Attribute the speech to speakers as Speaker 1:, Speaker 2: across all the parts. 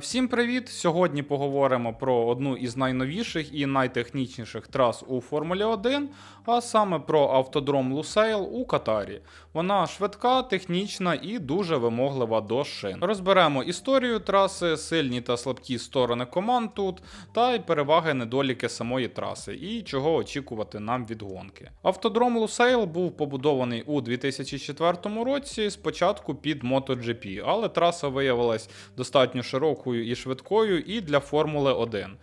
Speaker 1: Всім привіт! Сьогодні поговоримо про одну із найновіших і найтехнічніших трас у Формулі 1, а саме про автодром Лусейл у Катарі. Вона швидка, технічна і дуже вимоглива до шин. Розберемо історію траси, сильні та слабкі сторони команд тут, та й переваги недоліки самої траси, і чого очікувати нам від гонки. Автодром Лусейл був побудований у 2004 році спочатку під MotoGP, але траса виявилась достатньо широкою і швидкою і для Формули 1.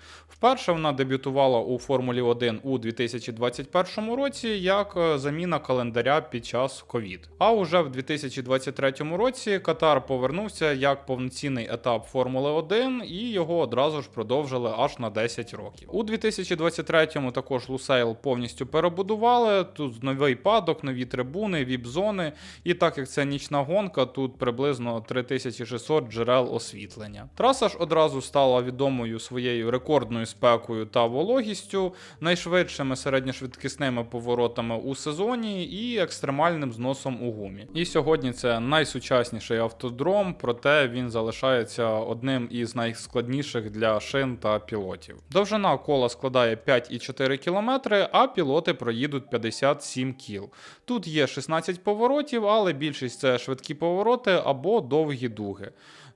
Speaker 1: Вперше вона дебютувала у Формулі 1 у 2021 році як е, заміна календаря під час ковід. А уже в 2023 році Катар повернувся як повноцінний етап Формули 1 і його одразу ж продовжили аж на 10 років. У 2023-му також Лусейл повністю перебудували. Тут новий падок, нові трибуни, віп-зони. І так як це нічна гонка, тут приблизно 3600 джерел освітлення. Траса ж одразу стала відомою своєю рекордною спекою та вологістю, найшвидшими середньошвидкісними поворотами у сезоні і екстремальним зносом у гумі. І сьогодні це найсучасніший автодром, проте він залишається одним із найскладніших для шин та пілотів. Довжина кола складає 5,4 км, а пілоти проїдуть 57 кіл. Тут є 16 поворотів, але більшість це швидкі повороти або довгі дуги.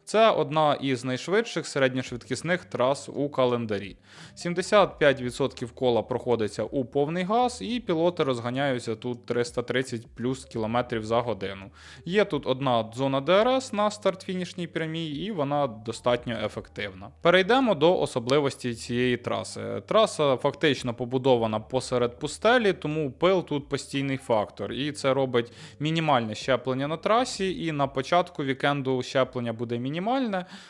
Speaker 1: Це одна із найшвидших середньошвидкісних трас у календарі. 75% кола проходиться у повний газ, і пілоти розганяються тут 330 плюс кілометрів за годину. Є тут одна зона ДРС на старт-фінішній прямій, і вона достатньо ефективна. Перейдемо до особливості цієї траси. Траса фактично побудована посеред пустелі, тому пил тут постійний фактор, і це робить мінімальне щеплення на трасі. І на початку вікенду щеплення буде мінімальне.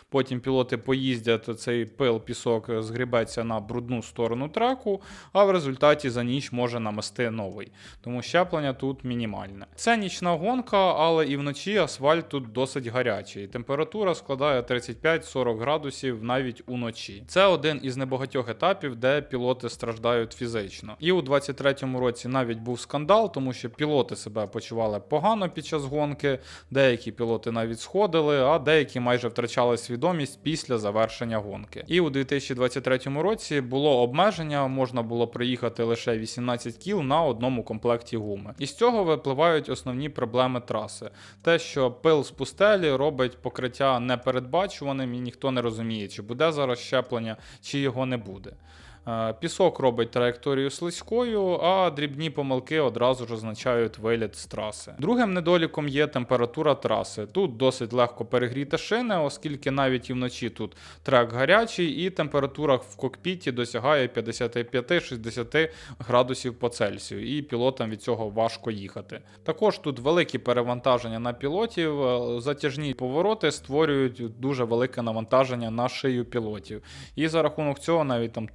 Speaker 1: Потім пілоти поїздять, цей пил, пісок згрібеться на брудну сторону треку, а в результаті за ніч може намести новий. Тому щеплення тут мінімальне. Це нічна гонка, але і вночі асфальт тут досить гарячий. Температура складає 35-40 градусів навіть уночі. Це один із небагатьох етапів, де пілоти страждають фізично. І у 23-му році навіть був скандал, тому що пілоти себе почували погано під час гонки. Деякі пілоти навіть сходили, а деякі майже втрачали свідомість після завершення гонки. І у 2023 році було обмеження, можна було проїхати лише 18 кіл на одному комплекті гуми. І з цього випливають основні проблеми траси. Те, що пил з пустелі робить покриття непередбачуваним, і ніхто не розуміє, чи буде зараз щеплення, чи його не буде. Е, Пісок робить траєкторію слизькою, а дрібні помилки одразу ж означають виліт з траси. Другим недоліком є температура траси. Тут досить легко перегріти шини, оскільки навіть і вночі тут трек гарячий, і температура в кокпіті досягає 55-60 градусів по Цельсію, і пілотам від цього важко їхати. Також тут великі перевантаження на пілотів, е, затяжні повороти створюють дуже велике навантаження на шию пілотів. І за рахунок цього навіть там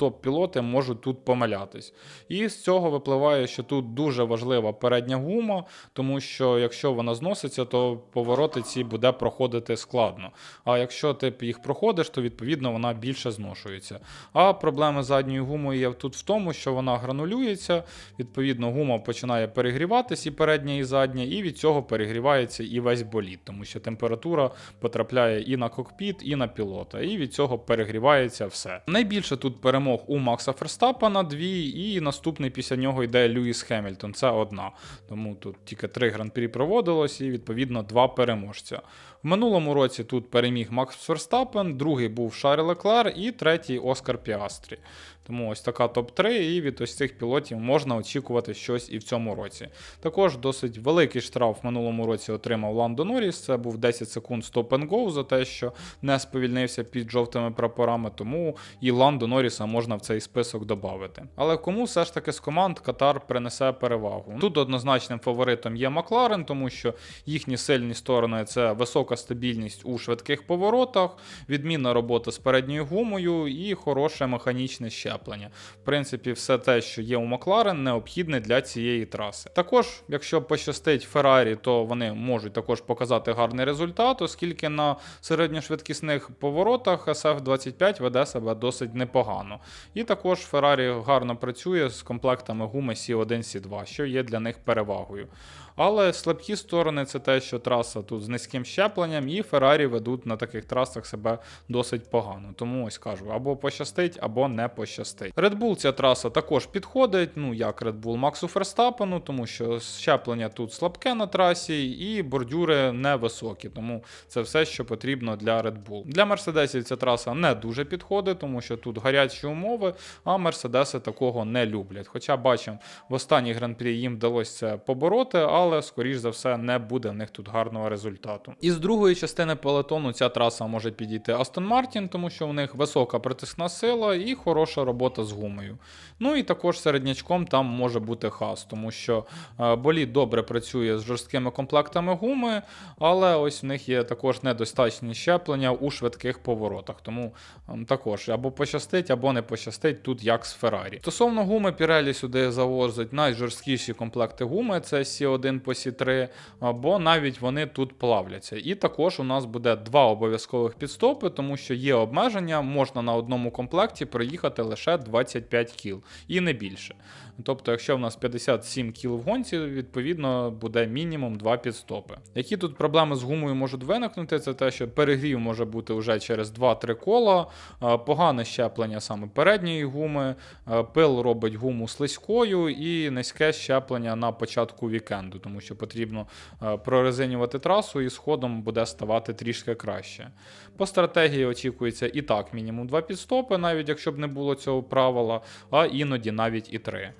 Speaker 1: топ-пілоти можуть тут помилятись. І з цього випливає, що тут дуже важлива передня гума, тому що якщо вона зноситься, то повороти ці буде проходити складно. А якщо ти їх проходиш, то відповідно вона більше зношується. А проблема з задньою гумою є тут в тому, що вона гранулюється, відповідно, гума починає перегріватись і передня, і задня, і від цього перегрівається і весь болід, тому що температура потрапляє і на кокпіт, і на пілота, і від цього перегрівається все. Найбільше тут перемог у Макса Ферстапана дві, і наступний після нього йде Льюіс Хемільтон. Це одна. Тому тут тільки три гран-прі проводилось, і відповідно два переможця. В минулому році тут переміг Макс Ферстапен, другий був Шарль Леклер і третій Оскар Піастрі. Тому ось така топ-3, і від ось цих пілотів можна очікувати щось і в цьому році. Також досить великий штраф в минулому році отримав Ландо Норріс. Це був 10 секунд стоп-н-гоу за те, що не сповільнився під жовтими прапорами, тому і Ландо Норріса можна в цей список додати. Але кому все ж таки з команд Катар принесе перевагу? Тут однозначним фаворитом є Макларен, тому що їхні сильні сторони це висока стабільність у швидких поворотах, відмінна робота з передньою гумою і хороше механічне щеплення. В принципі, все те, що є у Макларен, необхідне для цієї траси. Також, якщо пощастить Феррарі, то вони можуть також показати гарний результат, оскільки на середньошвидкісних поворотах SF25 веде себе досить непогано. І також Феррарі гарно працює з комплектами гуми C1 C2, що є для них перевагою. Але слабкі сторони це те, що траса тут з низьким щепленням, і Феррарі ведуть на таких трасах себе досить погано. Тому ось кажу, або пощастить, або не пощастить. Red Bull ця траса також підходить, ну як Red Bull Максу Ферстапену, тому що щеплення тут слабке на трасі, і бордюри невисокі. Тому це все, що потрібно для Red Bull. Для Мерседесів ця траса не дуже підходить, тому що тут гарячі умови, а Мерседеси такого не люблять. Хоча бачимо, в останній гран-прі їм вдалося це побороти, але скоріш за все не буде в них тут гарного результату. Із другої частини пелетону ця траса може підійти Астон Мартін, тому що в них висока притискна сила і хороша робота з гумою. Ну і також середнячком там може бути хас, тому що е, болід добре працює з жорсткими комплектами гуми, але ось в них є також недостатні щеплення у швидких поворотах. Тому ем, також або пощастить, або не пощастить тут як з Феррарі. Стосовно гуми, Pirelli сюди завозить найжорсткіші комплекти гуми, це C1 по C3, бо навіть вони тут плавляться. І також у нас буде два обов'язкових підстопи, тому що є обмеження, можна на одному комплекті проїхати лише 25 кіл і не більше. Тобто, якщо в нас 57 кіл в гонці, відповідно буде мінімум 2 підстопи. Які тут проблеми з гумою можуть виникнути? Це те, що перегрів може бути вже через 2-3 кола, е, погане щеплення саме передньої гуми, е, пил робить гуму слизькою і низьке щеплення на початку вікенду, тому що потрібно е, прорезинювати трасу і сходом буде ставати трішки краще. По стратегії очікується і так мінімум 2 підстопи, навіть якщо б не було цього правила, а іноді навіть і 3.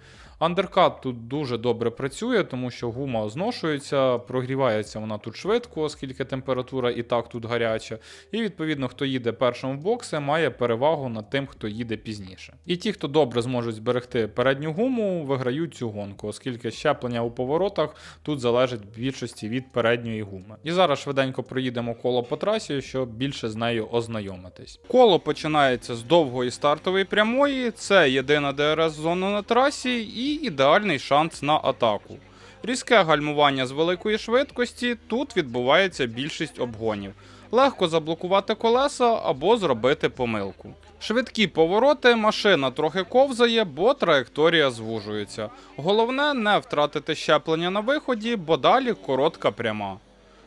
Speaker 1: Андеркат тут дуже добре працює, тому що гума зношується, прогрівається вона тут швидко, оскільки температура і так тут гаряча. І відповідно, хто їде першим в бокси, має перевагу над тим, хто їде пізніше. І ті, хто добре зможуть зберегти передню гуму, виграють цю гонку, оскільки щеплення у поворотах тут залежить в більшості від передньої гуми. І зараз швиденько проїдемо коло по трасі, щоб більше з нею ознайомитись. Коло починається з довгої стартової прямої, це єдина ДРС-зона на трасі і ідеальний шанс на атаку. Різке гальмування з великої швидкості тут відбувається більшість обгонів. Легко заблокувати колеса або зробити помилку. Швидкі повороти, машина трохи ковзає, бо траєкторія звужується. Головне не втратити щеплення на виході, бо далі коротка пряма.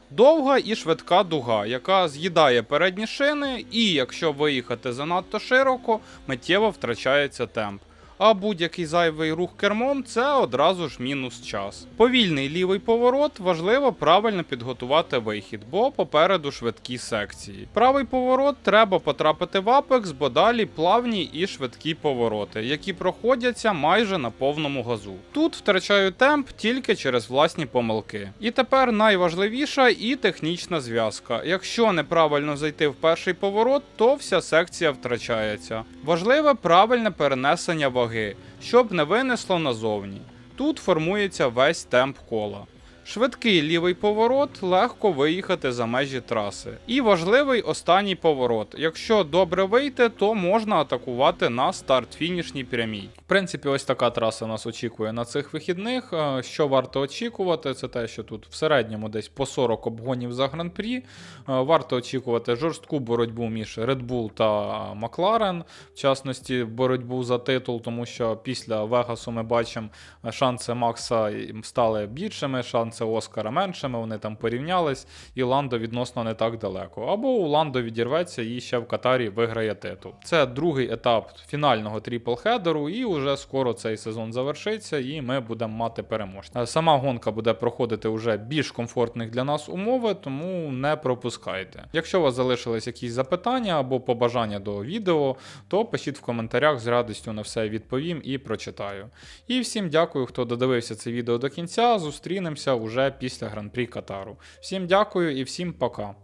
Speaker 1: Довга і швидка дуга, яка з'їдає передні шини, і якщо виїхати занадто широко, миттєво втрачається темп. А будь-який зайвий рух кермом це одразу ж мінус час. Повільний лівий поворот важливо правильно підготувати вихід, бо попереду швидкі секції. Правий поворот треба потрапити в апекс, бо далі плавні і швидкі повороти, які проходяться майже на повному газу. Тут втрачаю темп тільки через власні помилки. І тепер найважливіша і технічна зв'язка. Якщо неправильно зайти в перший поворот, то вся секція втрачається. Важливе правильне перенесення ваги, щоб не винесло назовні. Тут формується весь темп кола. Швидкий лівий поворот легко виїхати за межі траси. І важливий останній поворот. Якщо добре вийти, то можна атакувати на старт-фінішній прямій. В принципі, ось така траса нас очікує на цих вихідних. Е, Що варто очікувати, це те, що тут в середньому десь по 40 обгонів за гран-прі. Е, Варто очікувати жорстку боротьбу між Red Bull та Макларен, в частності боротьбу за титул, тому що після Вегасу ми бачимо, е, шанси Макса стали більшими, шанси Оскара меншими, вони там порівнялись, і Ландо відносно не так далеко. Або у Ландо відірветься і ще в Катарі виграє титул. Це другий етап фінального тріпл-хедеру, і вже скоро цей сезон завершиться, і ми будемо мати переможця. Сама гонка буде проходити вже більш комфортних для нас умови, тому не пропускайте. Якщо у вас залишились якісь запитання або побажання до відео, то пишіть в коментарях з радістю на все відповім і прочитаю. І всім дякую, хто додивився це відео до кінця. Зустрінемося уже після гран-прі Катару. Всім дякую і всім пока.